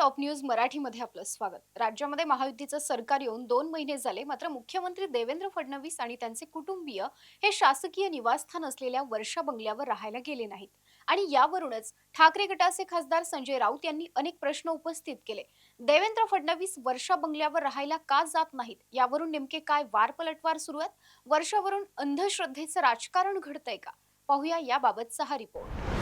Top news मराठीमध्ये आपलं स्वागत. राज्यामध्ये महायुतीचं सरकार येऊन दोन महिने झाले मात्र मुख्यमंत्री देवेंद्र फडणवीस आणि त्यांचे कुटुंबीय हे शासकीय निवासस्थान असलेल्या वर्षा बंगल्यावर राहायला गेले नाहीत. आणि यावरूनच ठाकरे गटाचे खासदार संजय राऊत यांनी अनेक प्रश्न उपस्थित केले. देवेंद्र फडणवीस वर्षा बंगल्यावर राहायला का जात नाहीत? यावरून नेमके काय वार पलटवार सुरू आहेत? वर्षावरून अंधश्रद्धेचं राजकारण घडतंय का? पाहूया याबाबतचा हा रिपोर्ट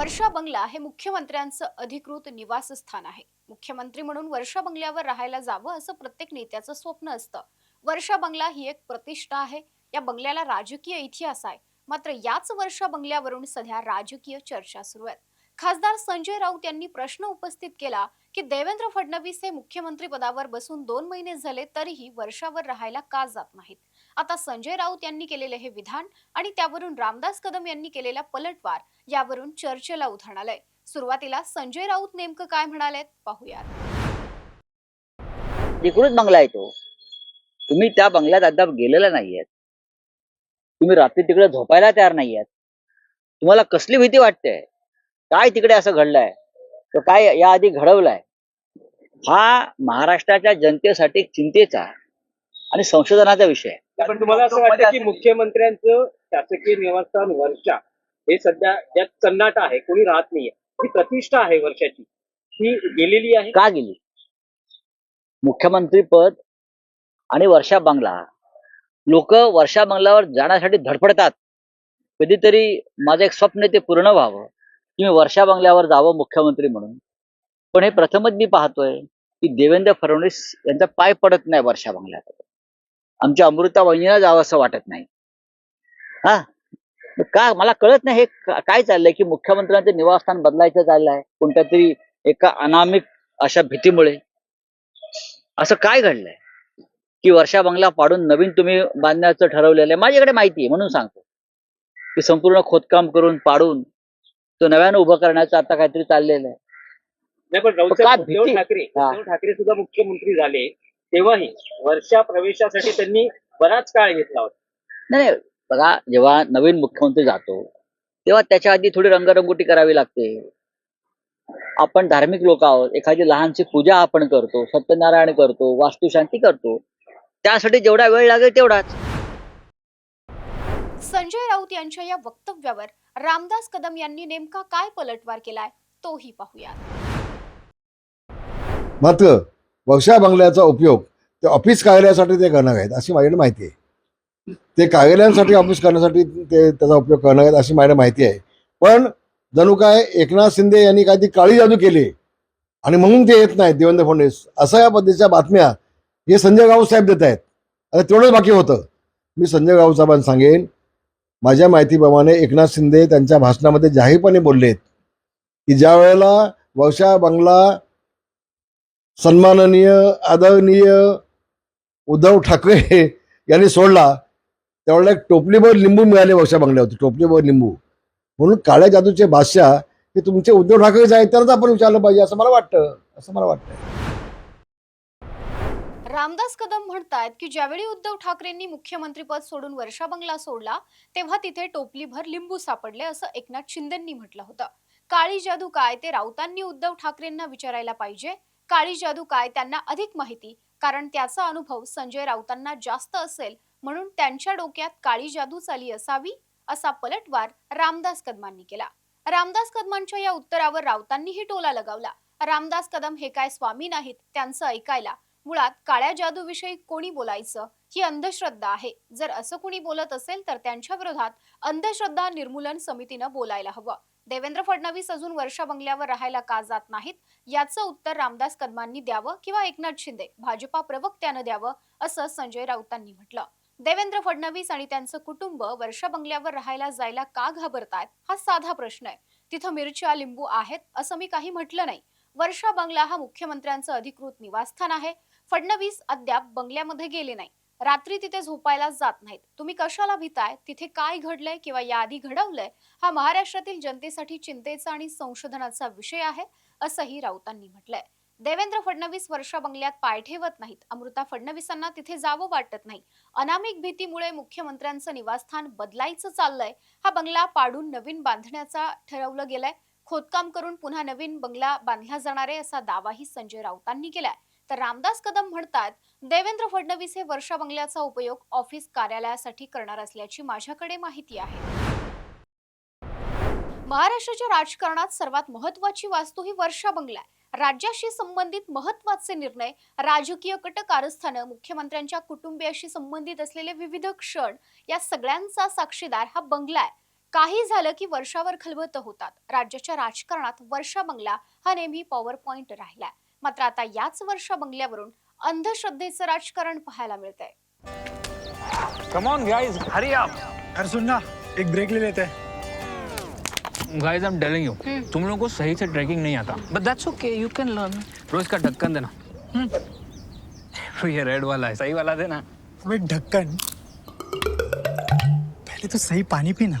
वर्षा बंगला हे मुख्यमंत्र्यांचं अधिकृत निवासस्थान आहे. मुख्यमंत्री म्हणून वर्षा बंगल्यावर राहायला जावं असं प्रत्येक नेत्याचं स्वप्न असतं. वर्षा बंगला ही एक प्रतिष्ठा आहे. या बंगल्याला राजकीय इतिहास आहे. मात्र याच वर्षा बंगल्यावरून सध्या राजकीय चर्चा सुरू आहेत खासदार संजय राऊत यांनी प्रश्न उपस्थित केला की देवेंद्र फडणवीस हे मुख्यमंत्री पदावर बसून दोन महिने झाले तरीही वर्षावर राहायला का जात नाहीत? आता संजय राऊत यांनी केलेले हे विधान आणि त्यावरून रामदास कदम यांनी केलेला पलटवार यावरून चर्चेला उधाण आलंय. सुरुवातीला संजय राऊत नेमकं काय म्हणाले पाहूयात. तिकडूच बंगला आहे तो. तुम्ही त्या बंगल्यात अद्याप गेलेला नाहीयेत. तुम्ही रात्री तिकडे झोपायला तयार नाहीयेत. तुम्हाला कसली भीती वाटते? काय तिकडे असं घडलंय? तर काय याआधी घडवलंय? हा महाराष्ट्राच्या जनतेसाठी चिंतेचा आणि संशोधनाचा विषय. आहे पण तुम्हाला असं वाटतं की मुख्यमंत्र्यांचं शासकीय निवासस्थान वर्षा हे सध्या ज्यात सन्नाट आहे कोणी राहत नाहीये ही प्रतिष्ठा आहे वर्षाची. ही गेलेली आहे? का गेली? मुख्यमंत्री पद आणि वर्षा बंगला. लोक वर्षा बंगल्यावर जाण्यासाठी धडपडतात. कधीतरी माझं एक स्वप्न ते पूर्ण व्हावं. की मी वर्षा बंगल्यावर जावं मुख्यमंत्री म्हणून. पण हे प्रथमच मी पाहतोय की देवेंद्र फडणवीस यांचा पाय पडत नाही वर्षा बंगल्यात आमच्या अमृता वहिनीला जावं असं वाटत नाही. हा? का? मला कळत नाही हे काय चाललंय की मुख्यमंत्र्यांचं निवासस्थान बदलायचं चाललंय कोणत्या तरी एका अनामिक अशा भीतीमुळे. असं काय घडलंय? की वर्षा बंगला पाडून नवीन तुम्ही बांधण्याचं ठरवलेलं आहे माझ्याकडे माहिती आहे म्हणून सांगतो. की संपूर्ण खोदकाम करून पाडून तो नव्यानं उभं करण्याचं आता काहीतरी चाललेलं आहे. नाही पण का उद्धव भीती? ठाकरे हा. उद्धव ठाकरे सुद्धा मुख्यमंत्री झाले तेव्हाही वर्षा प्रवेशासाठी त्यांनी बराच काळ घेतला होता. नाही नाही, बघा जेव्हा नवीन मुख्यमंत्री जातो तेव्हा त्याच्या आधी थोडी रंगरंगोटी करावी लागते. आपण धार्मिक लोक आहोत एखादी लहानशी पूजा आपण करतो सत्यनारायण करतो वास्तुशांती करतो. त्यासाठी जेवढा वेळ लागेल तेवढाच. संजय राऊत यांच्या या वक्तव्यावर रामदास कदम यांनी नेमका काय पलटवार केलाय तोही पाहूया मात्र वर्षा बंगल्याचा उपयोग ते ऑफिस कार्यालयासाठी ते करणार आहेत अशी माझ्याकडे माहिती आहे. ते कार्यालयांसाठी ऑफिस करण्यासाठी ते त्याचा उपयोग करणार आहेत अशी माझ्याकडे माहिती आहे. पण जणू काय एकनाथ शिंदे यांनी काहीतरी काळी जादू केली आणि म्हणून ते येत नाहीत देवेंद्र फडणवीस. अशा या पद्धतीच्या बातम्या हे संजय राऊत साहेब देत आहेत. आता तेवढंच बाकी होतं. मी संजय राऊत साहेबांना सांगेन माझ्या माहितीप्रमाणे एकनाथ शिंदे त्यांच्या भाषणामध्ये जाहीरपणे बोललेत की ज्या वेळेला वर्षा बंगला सन्माननीय आदरणीय उद्धव ठाकरे यांनी सोडला त्यावेळेला एक टोपलीभर लिंबू मिळाले वशा बंगल्यावरती. टोपलीभर लिंबू. म्हणून काळ्या जादूचे बादशाह हे तुमचे उद्धव ठाकरेच आहेत तरच आपण विचारलं पाहिजे असं मला वाटतं. असं मला वाटतं रामदास कदम म्हणतायत की ज्यावेळी उद्धव ठाकरेंनी मुख्यमंत्रीपद सोडून वर्षा बंगला सोडला तेव्हा तिथे टोपलीभर लिंबू सापडले असं एकनाथ शिंदेंनी म्हटलं होतं. काळी जादू काय ते राऊतांनी उद्धव ठाकरेंना विचारायला पाहिजे? काळी जादू काय त्यांना अधिक माहिती? कारण त्याचा अनुभव संजय राऊतांना जास्त असेल म्हणून त्यांच्या डोक्यात काळी जादू चाली असावी असा पलटवार रामदास कदमांनी केला. रामदास कदमांच्या या उत्तरावर राऊतांनीही टोला लगावला. रामदास कदम हे काय स्वामी नाहीत त्यांचं ऐकायला. मुळात काळ्या जादूविषयी कोणी बोलायचं ही अंधश्रद्धा आहे. जर असं कोणी बोलत असेल तर त्यांच्या विरोधात अंधश्रद्धा निर्मूलन समितीनं बोलायला हवं. देवेंद्र फडणवीस अजून वर्षा बंगल्यावर राहायला का जात नाहीत? याचं उत्तर रामदास कदमांनी द्यावं किंवा एकनाथ शिंदे भाजपा प्रवक्त्यानं द्यावं असं संजय राऊतांनी म्हटलं. देवेंद्र फडणवीस आणि त्यांचं कुटुंब वर्षा बंगल्यावर राहायला जायला का घाबरतायत? हा साधा प्रश्न आहे. तिथं मिरच्या लिंबू आहेत असं मी काही म्हटलं नाही. वर्षा बंगला हा मुख्यमंत्र्यांचं अधिकृत निवासस्थान आहे. फडणवीस अद्याप बंगल्यामध्ये गेले नाही. रात्री तिथे झोपायला जात नाहीत. तुम्ही कशाला भीताय? तिथे काय घडलंय किंवा याआधी घडवलंय? हा महाराष्ट्रातील जनतेसाठी चिंतेचा आणि संशोधनाचा विषय आहे असंही राऊतांनी म्हटलंय. देवेंद्र फडणवीस वर्षा बंगल्यात पाय ठेवत नाहीत. अमृता फडणवीसांना तिथे जावं वाटत नाही. अनामिक भीतीमुळे मुख्यमंत्र्यांचं निवासस्थान बदलायचं चाललंय. हा बंगला पाडून नवीन बांधण्याचा ठरवलं गेलंय. खोदकाम करून पुन्हा नवीन बंगला बांधला जाणार आहे असा दावाही संजय राऊतांनी केलाय. तर रामदास कदम म्हणतात देवेंद्र फडणवीस हे वर्षा बंगल्याचा उपयोग ऑफिस कार्यालयासाठी करणार असल्याची माझ्याकडे माहिती आहे. महाराष्ट्राच्या राजकारणात सर्वात महत्वाची वास्तू ही वर्षा बंगला आहे. राज्याशी संबंधित महत्त्वाचे निर्णय राजकीय कट कारस्थानं मुख्यमंत्र्यांच्या कुटुंबियाशी संबंधित असलेले विविध क्षण या सगळ्यांचा साक्षीदार हा बंगला आहे. काही झालं की वर्षावर खलबत होतात. राज्याच्या राजकारणात वर्षा बंगला हा नेहमी पॉवर पॉइंट राहिलाय. मात्र आता याच वर्षा बंगल्यावरून अंधश्रद्धेचं राजकारण पाहायला मिळतंय. Come on guys hurry up अरे सुन ना एक ब्रेक ले लेते. हैं guys I am telling you तुम लोगों को सही से ट्रैकिंग नहीं आता. But that's okay you can learn रोज का ढक्कन देना। ये रेड वाला है सही वाला देना. ढक्कन पहले तो सही पानी पीना.